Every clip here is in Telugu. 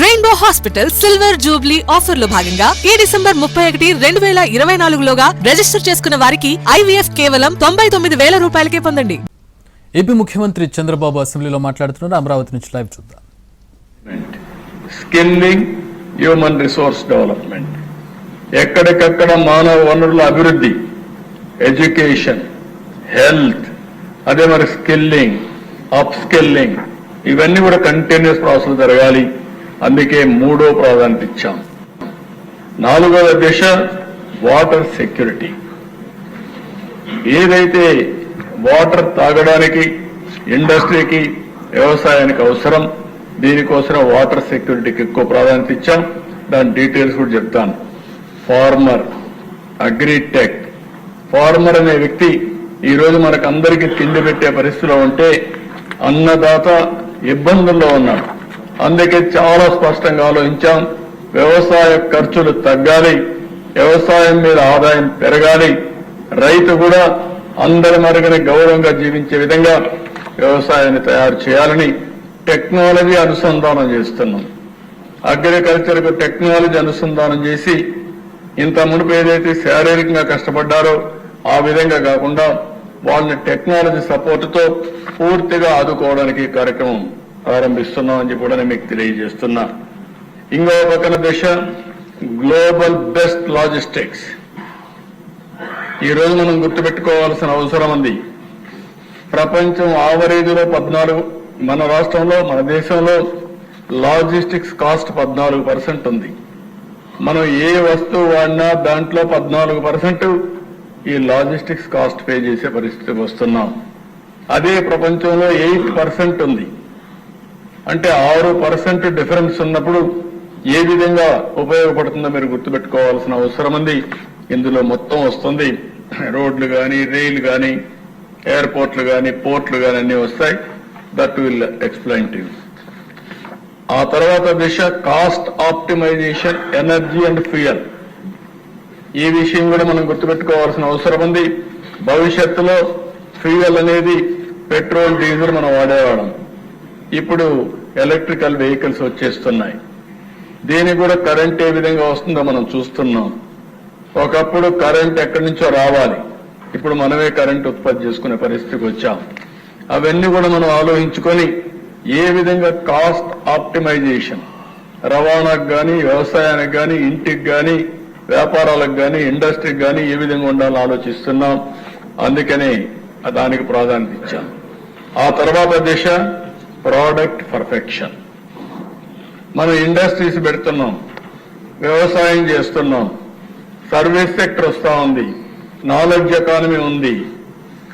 రెయిన్బో హాస్పిటల్ సిల్వర్ జూబ్లీ ఆఫర్లో భాగంగా ఈ డిసెంబర్ ముప్పై ఒకటి రెండు వేల ఇరవై నాలుగులోగా రిజిస్టర్ చేసుకున్న వారికి ఐవీఎఫ్ కేవలం తొంభై తొమ్మిది వేల రూపాయలకే పొందండి. ఏపీ ముఖ్యమంత్రి చంద్రబాబు అసెంబ్లీలో మాట్లాడుతున్నారు. అమరావతి నుంచి లైవ్ చూద్దాం. స్కిల్లింగ్ హ్యూమన్ రిసోర్స్ డెవలప్మెంట్ ఎక్కడికక్కడ మానవ వనరుల అభివృద్ధి ఎడ్యుకేషన్ హెల్త్ అదే మరి స్కిల్లింగ్ అప్ స్కిల్లింగ్ ఇవన్నీ కూడా కంటిన్యూస్ ప్రాసెస్ జరగాలి. అందుకే మూడో ప్రాధాన్యత ఇచ్చాం. నాలుగవ దశ వాటర్ సెక్యూరిటీ. ఏదైతే వాటర్ తాగడానికి ఇండస్ట్రీకి వ్యవసాయానికి అవసరం దీనికోసం వాటర్ సెక్యూరిటీకి ఎక్కువ ప్రాధాన్యత ఇచ్చాం. దాని డీటెయిల్స్ కూడా చెప్తాను. Farmer agritech. ఫార్మర్ అనే వ్యక్తి ఈరోజు మనకు అందరికీ తిండి పెట్టే పరిస్థితిలో ఉంటే అన్నదాత ఇబ్బందుల్లో ఉన్నాడు. అందుకే చాలా స్పష్టంగా ఆలోచించాం. వ్యవసాయ ఖర్చులు తగ్గాలి. వ్యవసాయం మీద ఆదాయం పెరగాలి. రైతు కూడా అందరి మరుగున గౌరవంగా జీవించే విధంగా వ్యవసాయాన్ని తయారు చేయాలని టెక్నాలజీ అనుసంధానం చేస్తున్నాం. అగ్రికల్చర్కు టెక్నాలజీ అనుసంధానం చేసి ఇంత మునుపు ఏదైతే శారీరకంగా కష్టపడ్డారో ఆ విధంగా కాకుండా వాళ్ళని టెక్నాలజీ సపోర్ట్తో పూర్తిగా ఆదుకోవడానికి కార్యక్రమం కార్యక్రమం ప్రారంభిస్తున్నామని చెప్పి కూడా నేను మీకు తెలియజేస్తున్నా. ఇంకో పక్కన దిశ గ్లోబల్ బెస్ట్ లాజిస్టిక్స్ ఈ రోజు మనం గుర్తుపెట్టుకోవాల్సిన అవసరం ఉంది. ప్రపంచం ఆవరేజ్లో పద్నాలుగు మన రాష్ట్రంలో మన దేశంలో లాజిస్టిక్స్ కాస్ట్ పద్నాలుగు పర్సెంట్ ఉంది. మనం ఏ వస్తువు వాడినా దాంట్లో పద్నాలుగు పర్సెంట్ ఈ లాజిస్టిక్స్ కాస్ట్ పే చేసే పరిస్థితికి వస్తున్నాం. అదే ప్రపంచంలో ఎయిట్ పర్సెంట్ ఉంది. అంటే ఆరు పర్సెంట్ డిఫరెన్స్ ఉన్నప్పుడు ఏ విధంగా ఉపయోగపడుతుందో మీరు గుర్తుపెట్టుకోవాల్సిన అవసరం ఉంది. ఇందులో మొత్తం వస్తుంది. రోడ్లు కానీ రైలు కానీ ఎయిర్పోర్ట్లు కానీ పోర్ట్లు కానీ అన్ని వస్తాయి. దట్ విల్ ఎక్స్ప్లెయిన్ టు ఆ తర్వాత దిశ cost optimisation energy and fuel ఈ విషయం కూడా మనం గుర్తుపెట్టుకోవాల్సిన అవసరం ఉంది. భవిష్యత్తులో ఫ్యూయల్ అనేది పెట్రోల్ డీజిల్ మనం వాడేవాళ్ళం. ఇప్పుడు ఎలక్ట్రికల్ వెహికల్స్ వచ్చేస్తున్నాయి. దీనికి కూడా కరెంట్ ఏ విధంగా వస్తుందో మనం చూస్తున్నాం. ఒకప్పుడు కరెంట్ ఎక్కడి నుంచో రావాలి. ఇప్పుడు మనమే కరెంట్ ఉత్పత్తి చేసుకునే పరిస్థితికి వచ్చాం. అవన్నీ కూడా మనం ఆలోచించుకొని ఏ విధంగా కాస్ట్ ఆప్టిమైజేషన్ రవాణాకు కానీ వ్యవసాయానికి కానీ ఇంటికి కానీ వ్యాపారాలకు కానీ ఇండస్ట్రీకి కానీ ఏ విధంగా ఉండాలో ఆలోచిస్తున్నాం. అందుకనే దానికి ప్రాధాన్యత ఇచ్చాం. ఆ తర్వాత దిశ ప్రోడక్ట్ పర్ఫెక్షన్ మనం ఇండస్ట్రీస్ పెడుతున్నాం వ్యవసాయం చేస్తున్నాం సర్వీస్ సెక్టర్ వస్తా ఉంది నాలెడ్జ్ ఎకానమీ ఉంది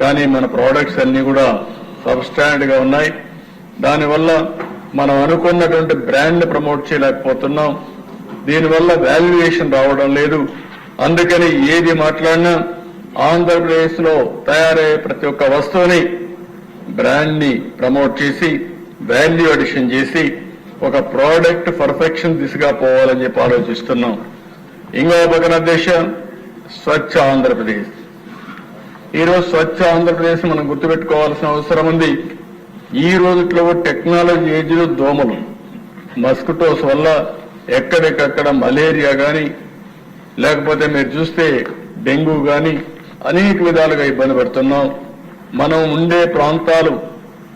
కానీ మన ప్రోడక్ట్స్ అన్ని కూడా సబ్స్టాండ్గా ఉన్నాయి. దానివల్ల మనం అనుకున్నటువంటి బ్రాండ్ ప్రమోట్ చేయలేకపోతున్నాం. దీనివల్ల వాల్యుయేషన్ రావడం లేదు. అందుకని ఏది మాట్లాడినా ఆంధ్రప్రదేశ్లో తయారయ్యే ప్రతి ఒక్క వస్తువుని బ్రాండ్ని ప్రమోట్ చేసి వాల్యూ అడిషన్ చేసి ఒక ప్రోడక్ట్ పర్ఫెక్షన్ దిశగా పోవాలని చెప్పి ఆలోచిస్తున్నాం. ఇంకో పక్కన దేశం స్వచ్ఛ ఆంధ్రప్రదేశ్. ఈరోజు స్వచ్ఛ ఆంధ్రప్రదేశ్ మనం గుర్తుపెట్టుకోవాల్సిన అవసరం ఉంది. ఈ రోజుట్లో టెక్నాలజీ ఏజ్లో దోమలు మస్కిటోస్ వల్ల ఎక్కడెక్కడ మలేరియా గాని లేకపోతే మీరు చూస్తే డెంగ్యూ గాని అనేక విధాలుగా ఇబ్బంది పడుతున్నాం. మనం ఉండే ప్రాంతాలు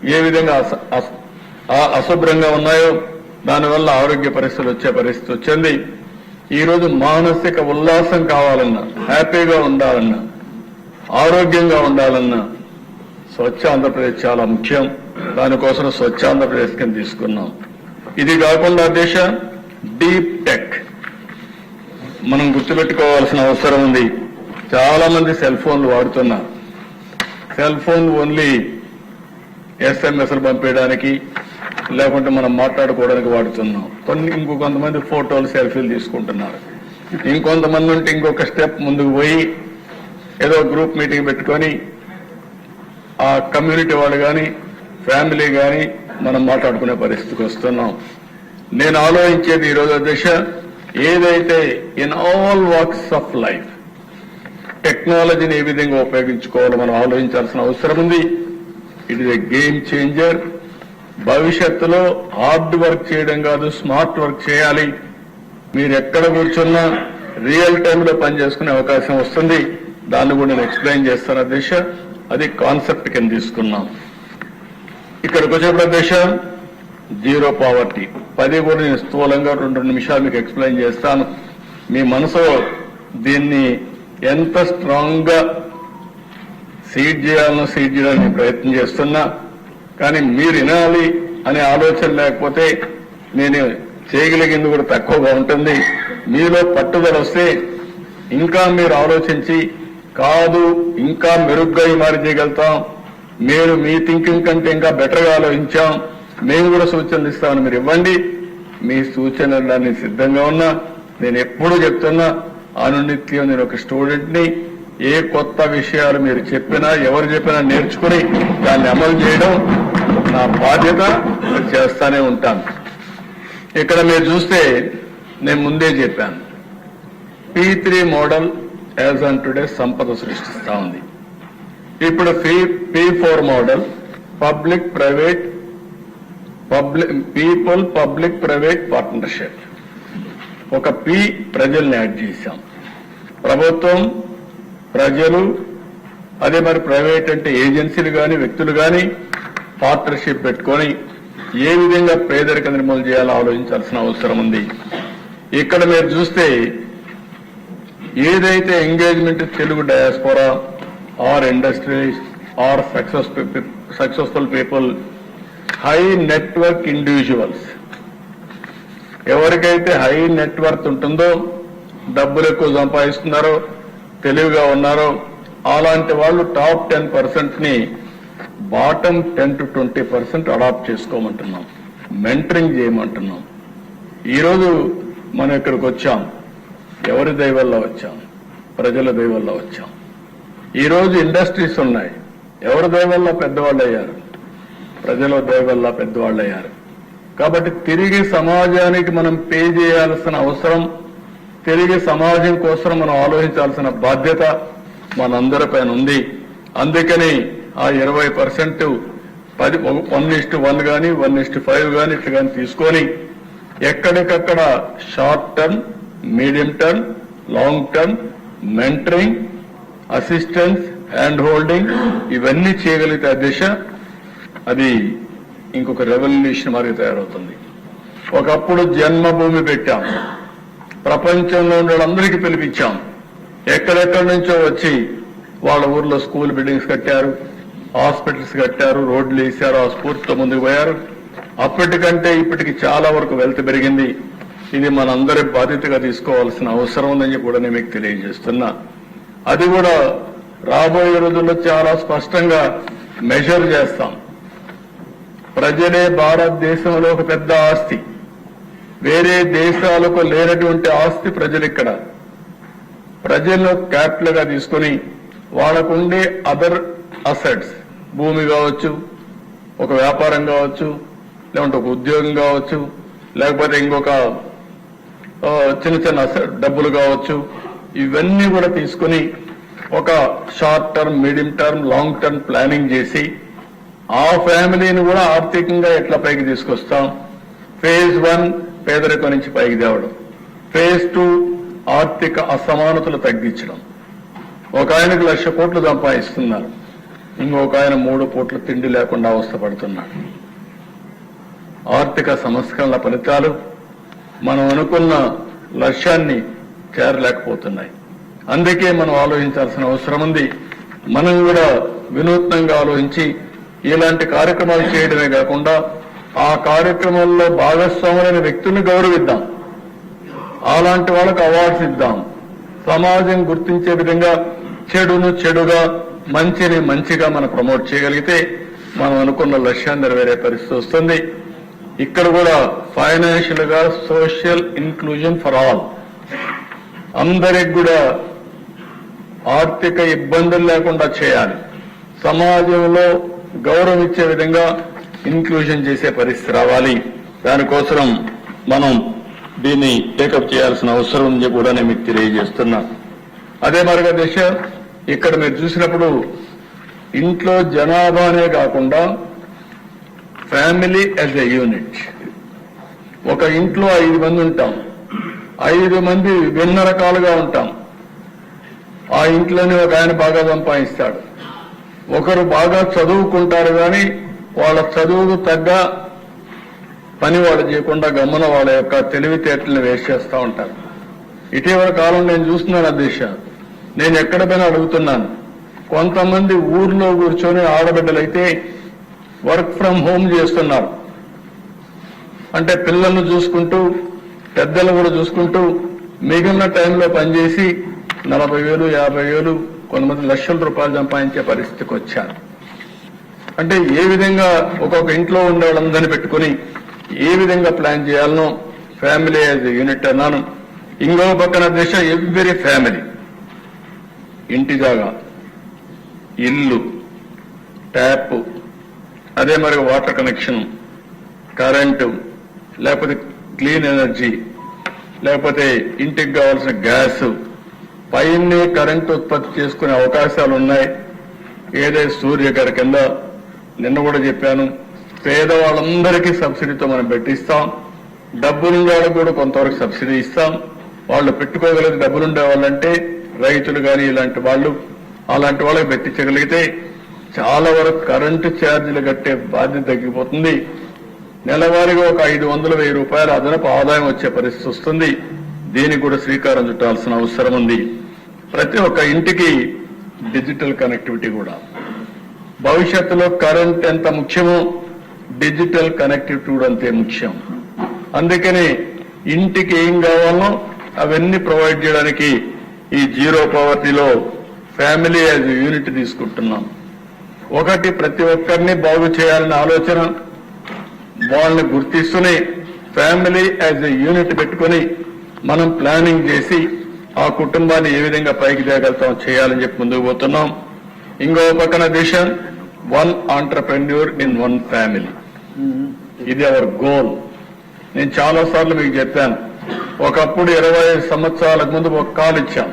ఏ విధంగా అస- అస- అశుభ్రంగా ఉన్నాయో దానివల్ల ఆరోగ్య పరిస్థితులు వచ్చే పరిస్థితి వచ్చింది. ఈరోజు మానసిక ఉల్లాసం కావాలన్నా హ్యాపీగా ఉండాలన్నా ఆరోగ్యంగా ఉండాలన్నా స్వచ్ఛ ఆంధ్రప్రదేశ్ చాలా ముఖ్యం. దానికోసం స్వచ్ఛ ఆంధ్రప్రదేశ్ కింద తీసుకున్నాం. ఇది కాకుండా దేశ డీప్ టెక్. మనం గుర్తుపెట్టుకోవాల్సిన అవసరం ఉంది. చాలా మంది సెల్ ఫోన్లు వాడుతున్నారు. సెల్ ఫోన్ ఓన్లీ ఎస్ఎంఎస్లు పంపించడానికి లేకుంటే మనం మాట్లాడుకోవడానికి వాడుతున్నాం. కొన్ని ఇంకో కొంతమంది ఫోటోలు సెల్ఫీలు తీసుకుంటున్నారు. ఇంకొంతమంది ఉంటే ఇంకొక స్టెప్ ముందుకు పోయి ఏదో గ్రూప్ మీటింగ్ పెట్టుకొని ఆ కమ్యూనిటీ వాళ్ళు కానీ ఫ్యామిలీ కానీ మనం మాట్లాడుకునే పరిస్థితికి వస్తున్నాం. నేను ఆలోచించేది ఈరోజు దశ ఏదైతే in all walks of life టెక్నాలజీని ఏ విధంగా ఉపయోగించుకోవాలో మనం ఆలోచించాల్సిన అవసరం ఉంది. It is a game changer భవిష్యత్తులో హార్డ్ వర్క్ చేయడం కాదు స్మార్ట్ వర్క్ చేయాలి. మీరు ఎక్కడ కూర్చున్నా రియల్ టైంలో పనిచేసుకునే అవకాశం వస్తుంది. దాన్ని కూడా నేను ఎక్స్ప్లెయిన్ చేస్తాను అధ్యక్ష. అది కాన్సెప్ట్ కింద తీసుకున్నాం. ఇక్కడికి వచ్చేప్పుడు అధ్యక్ష జీరో పావర్టీ. పది కూడా నేను స్థూలంగా రెండు నిమిషాలు మీకు ఎక్స్ప్లెయిన్ చేస్తాను. మీ మనసులో దీన్ని ఎంత స్ట్రాంగ్గా సీడ్ చేయాలనో సీడ్ చేయడానికి ప్రయత్నం చేస్తున్నా. కానీ మీరు వినాలి అనే ఆలోచన లేకపోతే నేను చేయగలిగింది కూడా తక్కువగా ఉంటుంది. మీలో పట్టుదల వస్తే ఇంకా మీరు ఆలోచించి కాదు ఇంకా మెరుగ్గా ఈ మారి చేయగలుగుతాం. మీరు మీ థింకింగ్ కంటే ఇంకా బెటర్గా ఆలోచించాం. మేము కూడా సూచనలు ఇస్తామని మీరు ఇవ్వండి. మీ సూచనలు దాన్ని సిద్ధంగా ఉన్నా నేను ఎప్పుడూ చెప్తున్నా అనునిత్యం నేను ఒక స్టూడెంట్ని ఏ కొత్త విషయాలు మీరు చెప్పినా ఎవరు చెప్పినా నేర్చుకుని దాన్ని అమలు చేయడం నా బాధ్యత. చేస్తానే ఉంటాను. ఇక్కడ మీరు చూస్తే నేను ముందే చెప్పాను. P three model as on today సంపద సృష్టిస్తా ఉంది. ఇప్పుడు P P four model public private public people public private partnership. ఒక పి ప్రజల్ని యాడ్ చేశాం. ప్రభుత్వం ప్రజలు అదే మరి ప్రైవేట్ అంటే ఏజెన్సీలు కానీ వ్యక్తులు కానీ పార్ట్నర్షిప్ పెట్టుకొని ఏ విధంగా పేదరిక నిర్మూలన చేయాలో ఆలోచించాల్సిన అవసరం ఉంది. ఇక్కడ మీరు చూస్తే ఏదైతే engagement Telugu diaspora or industries or success successful people high network individuals. ఎవరికైతే హై నెట్వర్క్ ఉంటుందో డబ్బులు ఎక్కువ సంపాదిస్తున్నారో తెలివిగా ఉన్నారో. అలాంటి వాళ్ళు top ten పర్సెంట్ని bottom ten to twenty percent adopt చేసుకోమంటున్నాం. Mentoring చేయమంటున్నాం. ఈరోజు మనం ఇక్కడికి వచ్చాం. ఎవరి దయ వచ్చాం? ప్రజల దైవల్లో వచ్చాం. ఈరోజు ఇండస్ట్రీస్ ఉన్నాయి. ఎవరి దయ పెద్దవాళ్ళు అయ్యారు ప్రజల దయ పెద్దవాళ్ళు అయ్యారు కాబట్టి తిరిగి సమాజానికి మనం పే చేయాల్సిన అవసరం తిరిగి సమాజం కోసం మనం ఆలోచించాల్సిన బాధ్యత మనందరిపైన ఉంది. అందుకని ఆ ఇరవై పర్సెంట్ పది వన్ ఇస్ట్ వన్ కానీ వన్ ఇస్ట్ ఫైవ్ కానీ ఇట్లా కానీ తీసుకొని ఎక్కడికక్కడ short term medium term long term mentoring assistance hand holding ఇవన్నీ చేయగలిగితే ఆ దిశ అది ఇంకొక రెవల్యూషన్ మరి తయారవుతుంది. ఒకప్పుడు జన్మభూమి పెట్టాం. ప్రపంచంలో ఉన్న వాళ్ళందరికీ పిలిపించాం. ఎక్కడెక్కడి నుంచో వచ్చి వాళ్ళ ఊర్లో స్కూల్ బిల్డింగ్స్ కట్టారు హాస్పిటల్స్ కట్టారు రోడ్లు వేశారు ఆ స్ఫూర్తితో ముందుకు పోయారు. అప్పటికంటే ఇప్పటికి చాలా వరకు వెల్త్ పెరిగింది. ఇది మనందరి బాధ్యతగా తీసుకోవాల్సిన అవసరం ఉందని కూడా నేను మీకు తెలియజేస్తున్నా. అది కూడా రాబోయే రోజుల్లో చాలా స్పష్టంగా మెజర్ చేస్తాం. ప్రజలే భారతదేశంలో ఒక పెద్ద ఆస్తి. వేరే దేశాలకు లేనటువంటి ఆస్తి ప్రజలు ఇక్కడ. ప్రజలను క్యాపిటల్గా తీసుకుని వాళ్ళకుండే అదర్ అసెట్స్ భూమి కావచ్చు ఒక వ్యాపారం కావచ్చు లేకుంటే ఒక ఉద్యోగం కావచ్చు లేకపోతే ఇంకొక చిన్న చిన్న డబ్బులు కావచ్చు ఇవన్నీ కూడా తీసుకుని ఒక short term medium term long term planning చేసి ఆ ఫ్యామిలీని కూడా ఆర్థికంగా ఎట్లా పైకి తీసుకొస్తాం? ఫేజ్ వన్ పేదరికం నుంచి పైకి తేవడం ఫేజ్ టూ ఆర్థిక అసమానతలు తగ్గించడం. ఒక ఆయనకు లక్ష కోట్లు సంపాదిస్తున్నారు. ఇంకొక ఆయన మూడు కోట్ల తిండి లేకుండా అవస్థపడుతున్నాడు ఆర్థిక సంస్కరణల ఫలితాలు మనం అనుకున్న లక్ష్యాన్ని చేరలేకపోతున్నాయి. అందుకే మనం ఆలోచించాల్సిన అవసరం ఉంది. మనం కూడా వినూత్నంగా ఆలోచించి ఇలాంటి కార్యక్రమాలు చేయడమే కాకుండా ఆ కార్యక్రమంలో భాగస్వాములైన వ్యక్తుల్ని గౌరవిద్దాం. అలాంటి వాళ్ళకు అవార్డ్స్ ఇద్దాం. సమాజం గుర్తించే విధంగా చెడును చెడుగా మంచిని మంచిగా మనం ప్రమోట్ చేయగలిగితే మనం అనుకున్న లక్ష్యాన్ని నెరవేరే పరిస్థితి వస్తుంది. ఇక్కడ కూడా ఫైనాన్షియల్గా సోషల్ ఇన్క్లూజన్ ఫర్ ఆల్ అందరికి కూడా ఆర్థిక ఇబ్బందులు లేకుండా చేయాలి. సమాజంలో గౌరవం ఇచ్చే విధంగా ఇన్క్లూజన్ చేసే పరిస్థితి రావాలి. దానికోసం మనం దీన్ని టేకప్ చేయాల్సిన అవసరం ఉంది కూడా నేను మీకు తెలియజేస్తున్నా. అదే మరిగా దిశ ఇక్కడ మీరు చూసినప్పుడు ఇంట్లో జనాభానే కాకుండా ఫ్యామిలీ యాజ్ ఎ యూనిట్. ఒక ఇంట్లో ఐదు మంది ఉంటాం. ఐదు మంది భిన్న రకాలుగా ఉంటాం. ఆ ఇంట్లోనే ఒక ఆయన బాగా సంపాదిస్తాడు. ఒకరు బాగా చదువుకుంటారు కానీ వాళ్ళ చదువుకు తగ్గ పని వాళ్ళు చేయకుండా గమ్మున వాళ్ళ యొక్క తెలివితేటలను వేస్ట్ చేస్తూ ఉంటారు. ఇటీవల కాలం నేను చూస్తున్నాను అధ్యక్ష నేను ఎక్కడ అడుగుతున్నాను. కొంతమంది ఊర్లో కూర్చొని ఆడబిడ్డలైతే వర్క్ ఫ్రం హోమ్ చేస్తున్నారు. అంటే పిల్లలను చూసుకుంటూ పెద్దలు కూడా చూసుకుంటూ మిగిలిన టైంలో పనిచేసి నలభై వేలు యాభై వేలు కొంతమంది లక్షల రూపాయలు సంపాదించే పరిస్థితికి వచ్చారు. అంటే ఏ విధంగా ఒక్కొక్క ఇంట్లో ఉండే వాళ్ళందరినీ పెట్టుకుని ఏ విధంగా ప్లాన్ చేయాలనో ఫ్యామిలీ యాజ్ యూనిట్ అన్నాను. ఇంకో పక్కన దిశ ఎవ్రీ ఫ్యామిలీ. ఇంటి జాగా ఇల్లు ట్యాప్ అదే మరి వాటర్ కనెక్షన్ కరెంటు లేకపోతే క్లీన్ ఎనర్జీ లేకపోతే ఇంటికి కావాల్సిన గ్యాస్ పైనే కరెంటు ఉత్పత్తి చేసుకునే అవకాశాలు ఉన్నాయి ఏదైతే సూర్యగారి కింద నిన్న కూడా చెప్పాను పేదవాళ్ళందరికీ సబ్సిడీతో మనం పెట్టిస్తాం. డబ్బులున్న వాళ్ళకి కూడా కొంతవరకు సబ్సిడీ ఇస్తాం. వాళ్ళు పెట్టుకోగలిగే డబ్బులుండే వాళ్ళంటే రైతులు కానీ ఇలాంటి వాళ్ళు అలాంటి వాళ్ళకి పెట్టించగలిగితే చాలా వరకు కరెంటు ఛార్జీలు కట్టే బాధ్యత తగ్గిపోతుంది. నెలవారీగా ఒక ఐదు వందల వెయ్యి రూపాయల అదనపు ఆదాయం వచ్చే పరిస్థితి వస్తుంది. దీనికి కూడా శ్రీకారం చుట్టాల్సిన అవసరం ఉంది. ప్రతి ఒక్క ఇంటికి డిజిటల్ కనెక్టివిటీ కూడా. భవిష్యత్తులో కరెంట్ ఎంత ముఖ్యమో డిజిటల్ కనెక్టివిటీ కూడా అంతే ముఖ్యం. అందుకని ఇంటికి ఏం కావాలో అవన్నీ ప్రొవైడ్ చేయడానికి ఈ జీరో పవర్టీలో ఫ్యామిలీ యాజ్ యూనిట్ తీసుకుంటున్నాం. ఒకటి ప్రతి ఒక్కరిని బాగు చేయాలనే ఆలోచన వాళ్ళని గుర్తిస్తూనే ఫ్యామిలీ యాజ్ ఎ యూనిట్ పెట్టుకొని మనం ప్లానింగ్ చేసి ఆ కుటుంబాన్ని ఏ విధంగా పైకి తేగలుగుతాం చేయాలని చెప్పి ముందుకు పోతున్నాం. ఇంకో పక్కన దిశ one entrepreneur in one family ఇది అవర్ గోల్ నేను చాలా సార్లు మీకు చెప్పాను. ఒకప్పుడు ఇరవై ఐదు సంవత్సరాలకు ముందు ఒక కాల్ ఇచ్చాం.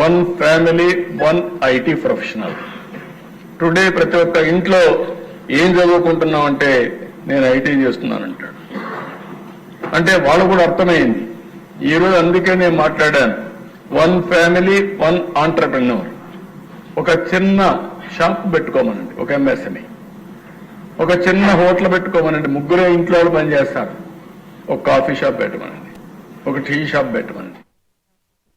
One family one IT professional today ప్రతి ఒక్క ఇంట్లో ఏం చదువుకుంటున్నాం అంటే నేను ఐటీ చేస్తున్నానంటాడు అంటే వాళ్ళు కూడా అర్థమైంది. ఈ రోజు అందుకే నేను మాట్లాడాను. వన్ ఫ్యామిలీ వన్ ఆంటర్ప్రెన్యూర్ ఒక చిన్న షాప్ పెట్టుకోమనండి ఒక ఎంఎస్ఎంఈ. ఒక చిన్న హోటల్ పెట్టుకోమనండి ముగ్గురే ఇంట్లో వాళ్ళు పనిచేస్తారు. ఒక కాఫీ షాప్ పెట్టమనండి ఒక టీ షాప్ పెట్టమనండి.